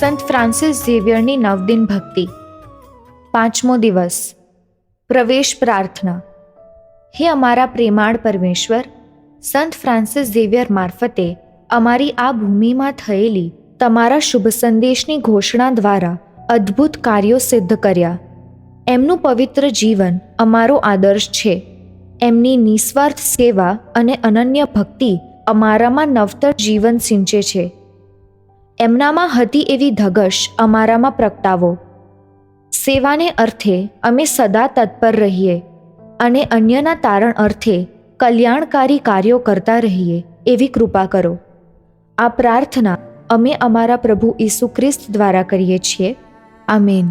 સંત ફ્રાન્સિસ ઝેવિયરની નવદિન ભક્તિ. પાંચમો દિવસ. પ્રવેશ પ્રાર્થના. હે અમારા પ્રેમાળ પરમેશ્વર, સંત ફ્રાન્સિસ ઝેવિયર મારફતે અમારી આ ભૂમિમાં થયેલી તમારા શુભ સંદેશની ઘોષણા દ્વારા અદ્ભુત કાર્યો સિદ્ધ કર્યા. એમનું પવિત્ર જીવન અમારો આદર્શ છે. એમની નિસ્વાર્થ સેવા અને અનન્ય ભક્તિ અમારામાં નવતર જીવન સિંચે છે. એમનામાં હતી એવી ધગશ અમારામાં પ્રગટાવો. સેવાને અર્થે અમે સદા તત્પર રહીએ અને અન્યના તારણ અર્થે કલ્યાણકારી કાર્યો કરતા રહીએ એવી કૃપા કરો. આ પ્રાર્થના અમે અમારા પ્રભુ ઈસુ ખ્રિસ્ત દ્વારા કરીએ છીએ. આમેન.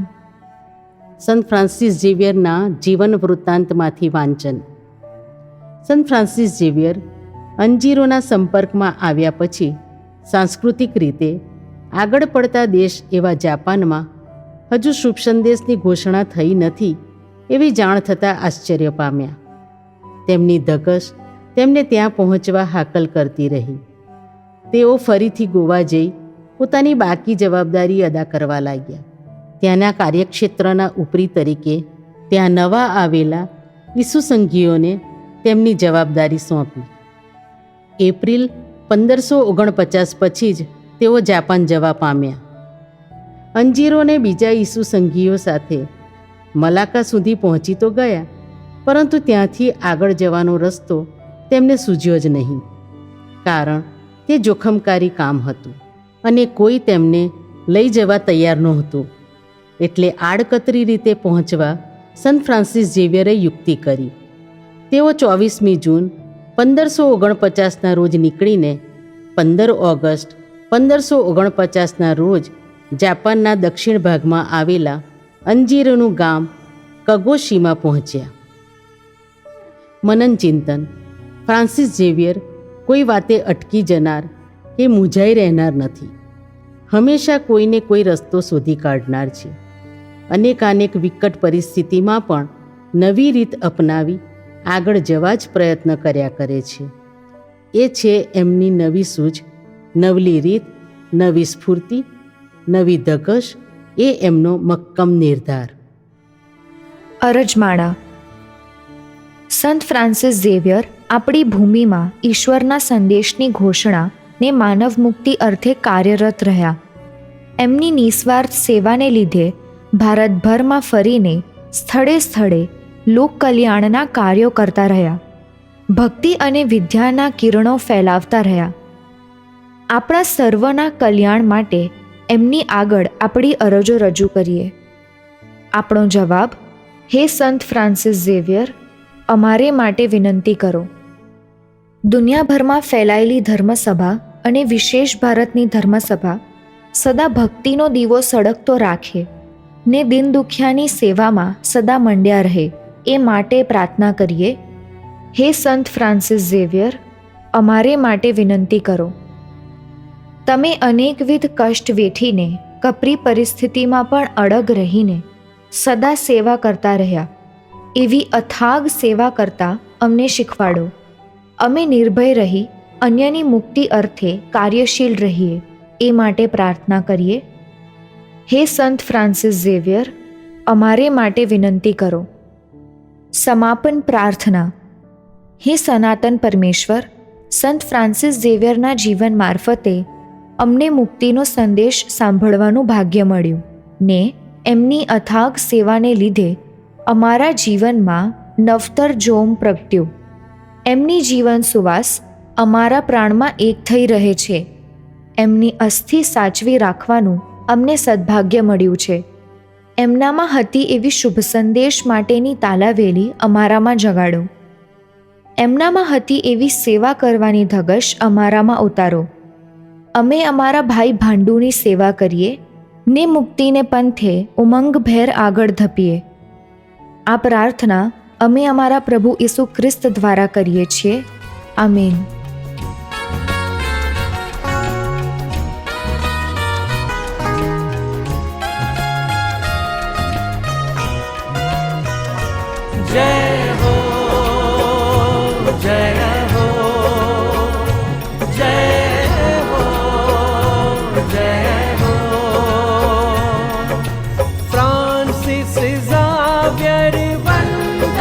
સંત ફ્રાન્સિસ ઝેવિયરના જીવન વૃત્તાંતમાંથી વાંચન. સંત ફ્રાન્સિસ ઝેવિયર અંજીરોના સંપર્કમાં આવ્યા પછી સાંસ્કૃતિક રીતે આગળ પડતા દેશ એવા જાપાનમાં હજુ શુભ સંદેશની ઘોષણા થઈ નથી એવી જાણ થતાં આશ્ચર્ય પામ્યા. તેમની ધગશ તેમને ત્યાં પહોંચવા હાકલ કરતી રહી. તેઓ ફરીથી ગોવા જઈ પોતાની બાકી જવાબદારી અદા કરવા લાગ્યા. ત્યાંના કાર્યક્ષેત્રના ઉપરી તરીકે ત્યાં નવા આવેલા ઈસુસંઘીઓને તેમની જવાબદારી સોંપી. એપ્રિલ પંદરસો ઓગણપચાસ પછી જ તેઓ જાપાન જવા પામ્યા. અંજીરોને બીજા ઈસુ સંઘીઓ સાથે મલાકા સુધી પહોંચી તો ગયા, પરંતુ ત્યાંથી આગળ જવાનો રસ્તો તેમને સૂઝ્યો જ નહીં, કારણ તે જોખમકારી કામ હતું અને કોઈ તેમને લઈ જવા તૈયાર નહોતું, એટલે આડકતરી રીતે પહોંચવા સન ફ્રાન્સિસ ઝેવિયરે યુક્તિ કરી. તેઓ ચોવીસમી જૂન પંદરસો ઓગણપચાસના રોજ નીકળીને પંદર ઓગસ્ટ પંદરસો ઓગણપચાસના રોજ જાપાનના દક્ષિણ ભાગમાં આવેલા અંજીરોનું ગામ કગોશીમાં પહોંચ્યા. મનન ચિંતન. ફ્રાન્સિસ ઝેવિયર કોઈ વાતે અટકી જનાર કે મૂંઝાઈ રહેનાર નથી. હંમેશા કોઈને કોઈ રસ્તો શોધી કાઢનાર છે. અનેકાનેક વિકટ પરિસ્થિતિમાં પણ નવી રીત અપનાવી આગળ જવા જ પ્રયત્ન કર્યા કરે છે. એ છે એમની નવી સૂઝ નવલી રીત, નવી સ્ફૂર્તિ, નવી ધકશ એ એમનો મક્કમ નિર્ધાર. અરજમાળા. સંત ફ્રાન્સિસ ઝેવિયર આપણી ભૂમિમાં ઈશ્વરના સંદેશની ઘોષણા ને માનવ મુક્તિ અર્થે કાર્યરત રહ્યા. એમની નિસ્વાર્થ સેવાને લીધે ભારતભરમાં ફરીને સ્થળે સ્થળે લોક કલ્યાણના કાર્યો કરતા રહ્યા. ભક્તિ અને વિદ્યાના કિરણો ફેલાવતા રહ્યા. આપણા સર્વના કલ્યાણ માટે એમની આગળ આપણી અરજો રજૂ કરીએ. આપણો જવાબ, હે સંત ફ્રાન્સિસ ઝેવિયર, અમારે માટે વિનંતી કરો. દુનિયાભરમાં ફેલાયેલી ધર્મસભા અને વિશેષ ભારતની ધર્મસભા સદા ભક્તિનો દીવો સળગતો રાખે ને દિન દુખિયાની સેવામાં સદા મંડ્યા રહે એ માટે પ્રાર્થના કરીએ. હે સંત ફ્રાન્સિસ ઝેવિયર, અમારે માટે વિનંતી કરો. તમે અનેકવિધ કષ્ટ વેઠીને, કપરી પરિસ્થિતિમાં પણ અડગ રહીને, સદા સેવા કરતા રહ્યા. એવી અથાગ સેવા કરતા અમને શીખવાડો. અમે નિર્ભય રહી, અન્યની મુક્તિ અર્થે કાર્યશીલ રહીએ, એ માટે પ્રાર્થના કરીએ. હે સંત ફ્રાન્સિસ ઝેવિયર, અમારે માટે વિનંતી કરો. સમાપન પ્રાર્થના. હે સનાતન પરમેશ્વર, સંત ફ્રાન્સિસ ઝેવિયરના જીવન મારફતે અમને મુક્તિનો સંદેશ સાંભળવાનું ભાગ્ય મળ્યું. ને એમની અથાગ સેવાને લીધે અમારા જીવનમાં નવતર જોમ પ્રગટ્યું. એમની જીવન સુવાસ અમારા પ્રાણમાં એક થઈ રહે છે. એમની અસ્થિ સાચવી રાખવાનું અમને સદભાગ્ય મળ્યું છે. એમનામાં હતી એવી શુભ સંદેશ માટેની તાલાવેલી અમારામાં જગાડો. એમનામાં હતી એવી સેવા કરવાની ધગશ અમારામાં ઉતારો. અમે અમારા ભાઈ ભાંડુની સેવા કરીએ, ને મુક્તિને પંથે ઉમંગભેર આગળ ધપીએ. આ પ્રાર્થના અમે અમારા પ્રભુ ઈસુ ખ્રિસ્ત દ્વારા કરીએ છીએ. આમીન.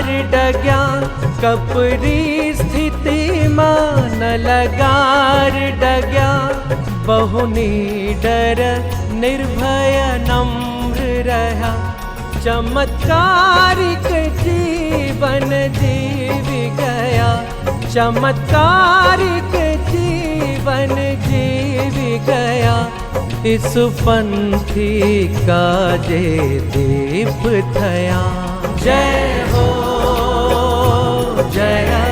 लगार डग्या, कपरी स्थिति न लगार डग्या। बहुनी डर, निर्भय नम्र रहा। चमत्कारिक जीवन जीव गया। चमत्कारिक जीवन जीव गया। इस पंथी का जे दीप थया जय জয়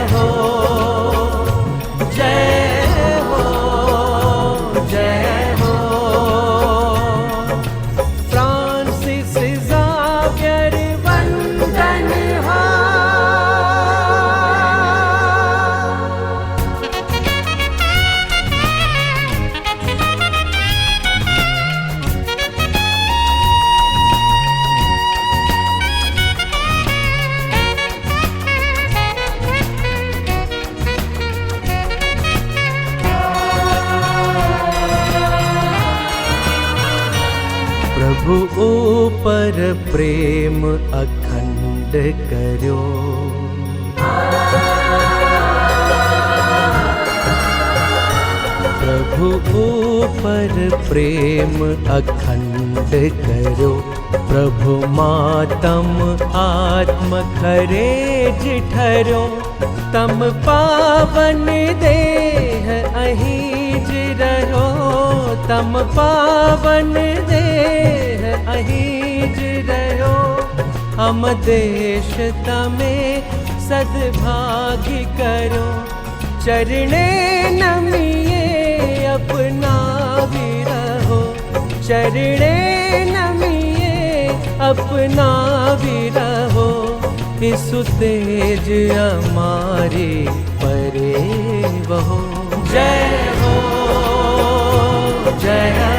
પર પ્રેમ અખંડ કર્યો પ્રભુ ઉપર પ્રેમ અખંડ કર્યો પ્રભુ માતમ આત્મ ખરે જ ઠર્યો તમ પાવન દેહ અહીં જ રહ્યો તમ પાવન દેહ અહીં રહ્યો હમ દેશ તમે સદભાગી કરો ચરણે નમીએ અપનાવી રહો ચરણે નમીએ અપનાવી રહો ઈસુ તેજ અમારે પરે વહો જય હો જય